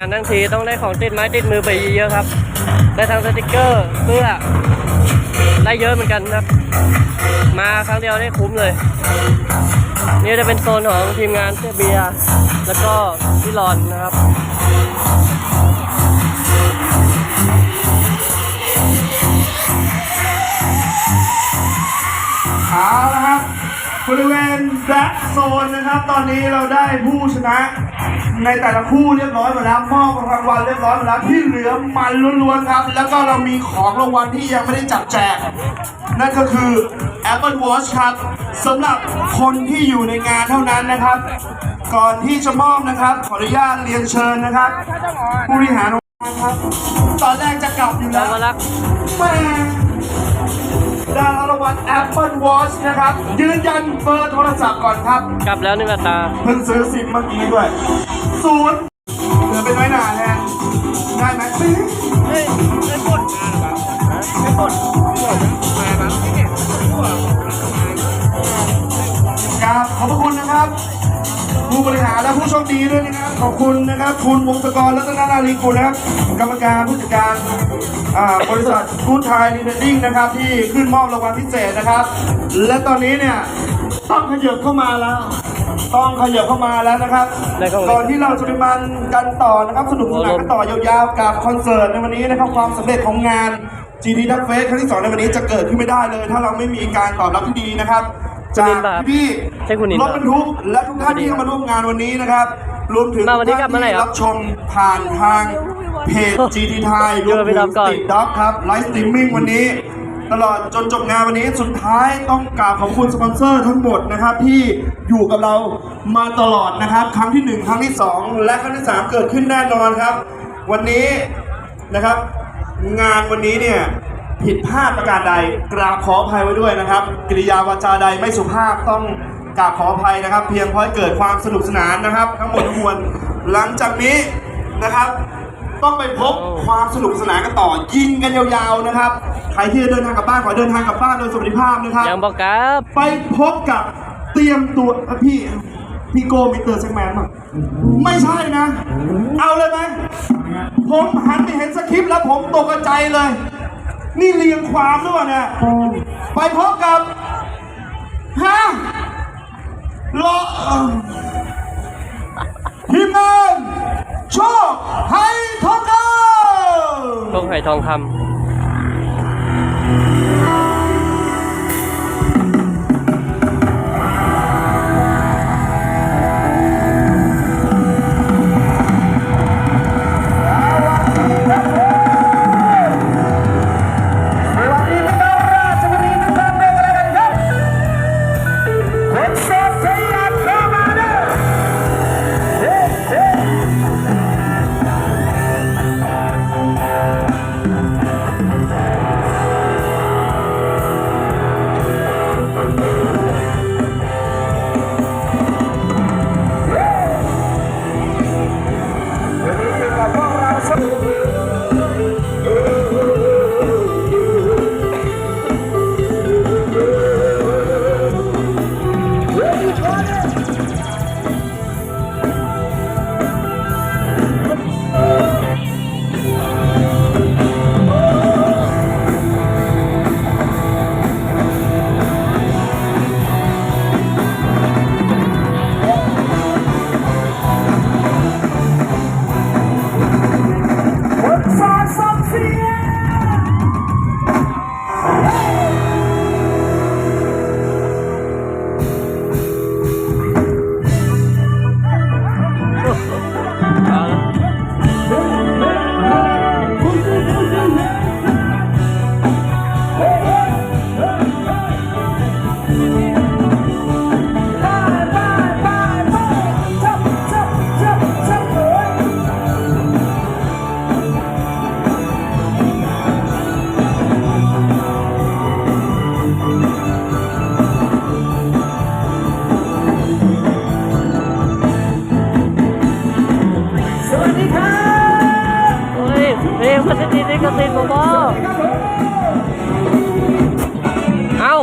งานทั้งทีต้องได้ของติดไม้ติดมือไปเยอะๆครับ ได้ทั้งสติกเกอร์เสื้อได้เยอะเหมือนกันครับ มาครั้งเดียวได้คุ้มเลย นี่จะเป็นโซนของทีมงานเสื้อเบียร์แล้วก็พี่รอนนะครับเอาละครับบริเวณแบล็คโซนนะครับ ตอนนี้เราได้ผู้ชนะ ในแต่ละคู่เรียบร้อยหมดแล้วมอบรางวัลเรียบร้อยหมดแล้วที่เหลือมันล้วนๆครับ แล้วก็เรามีของรางวัลที่ยังไม่ได้จับแจก นั่นก็คือ Apple Watch ครับสำหรับคนที่อยู่ในงานเท่านั้นนะครับ ก่อนที่จะมอบนะครับ ขออนุญาตเรียนเชิญนะครับ ผู้บริหารของงานครับ ตอนแรกจะกลับอยู่แล้แล้ววก็รักแม่ได้รับรางวัล Apple Watch นะครับ ยืนยันเบอร์โทรศัพท์ก่อนครับ กลับแล้วนี่มาตา เพิ่งซื้อซิมเมื่อกี้ด้วยศูนย์เหลือเป็นน้อยหนาแทนได้ไหมเฮ้ย ผู้โชคดีด้วยนะครับ ขอบคุณนะครับ คุณวงศกรและตนานาลีกุลนะครับ กรรมการผู้จัดการอ่าบริษัทกูดไทยรีเดนดิ้งนะครับ ที่ขึ้นมอบรางวัลพิเศษนะครับ และตอนนี้เนี่ยต้องขยับเข้ามาแล้ว ต้องขยับเข้ามาแล้วนะครับได้ครับก่อนที่เราจะไปมันกันต่อนะครับ สนุกสนานกันต่อยาวๆกับคอนเสิร์ตในวันนี้นะครับความสำเร็จของงาน GD Duck Fest ครั้งที่สองในวันนี้จะเกิดขึ้นไม่ได้เลย ถ้าเราไม่มีการตอบรับที่ดีนะครับ จากพี่ใช่คุณนินรปะถบรรทุกและทุกท่านที่เข้ามาร่วมงานวันนี้นะครับ รวมถึงมาวันนี้กลับเมื่อไหร่ที่ครับรับชมผ่านทางเพจ GT ไทยรเดี๋วยวมไปถึงรับก่อน ติดด็อกครับไลฟ์สตรีมมิ่งวันนี้ ตลอดจนจบงานวันนี้สุดท้ายต้องกราบขอบคุณสปอนเซอร์ทั้งหมดนะครับ ที่อยู่กับเรามาตลอดนะครับ ครั้งที่หนึ่งครั้งที่สองและครั้งที่สามเกิดขึ้นแน่นอนครับ วันนี้นะครับ งานวันนี้เนี่ย ผิดพลาดประการใดกราบขออภัยไว้ด้วยนะครับ กิริยาวาจาใดไม่สุภาพต้องกราบขออภัยนะครับ เพียงเพราะให้เกิดความสนุกสนานนะครับ ทั้งหมดทั้งมวลหลังจากนี้นะครับ ต้องไปพบความสนุกสนานกันต่อยิงกันยาวๆนะครับ ใครที่จะเดินทางกลับบ้านขอให้เดินทางกลับบ้านโดยสวัสดิภาพนะครับ ยังบอกกลับไปพบกับเตรียมตัวอะพี่พี่โกมิสเตอร์แซกแมนมั้งไม่ใช่นะ เอาเลยไหมผมหันไปเห็นสคริปต์แล้วผมตกใจเลย นี่เรียงความด้วยเนี่ย ไปพบกับฮะรอทีมงานโชคไฮทองคำโชคไห่ทองคำ บบเอา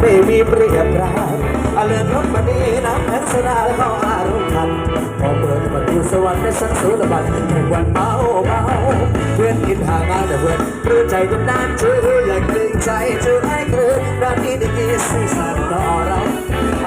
ไม่มีปรียบร้ายอเลิศรถบันดีน้แข็สนาและเข้าอารมณ์ขันพอปิดประตูสวรรค์ได้สักสูรบัตรแห่งวันเมาเมาเพื่อนกินหางานแต่เพื่อนรู้ใจกันนานชื่ออยากกลึงใจชื่อให้ก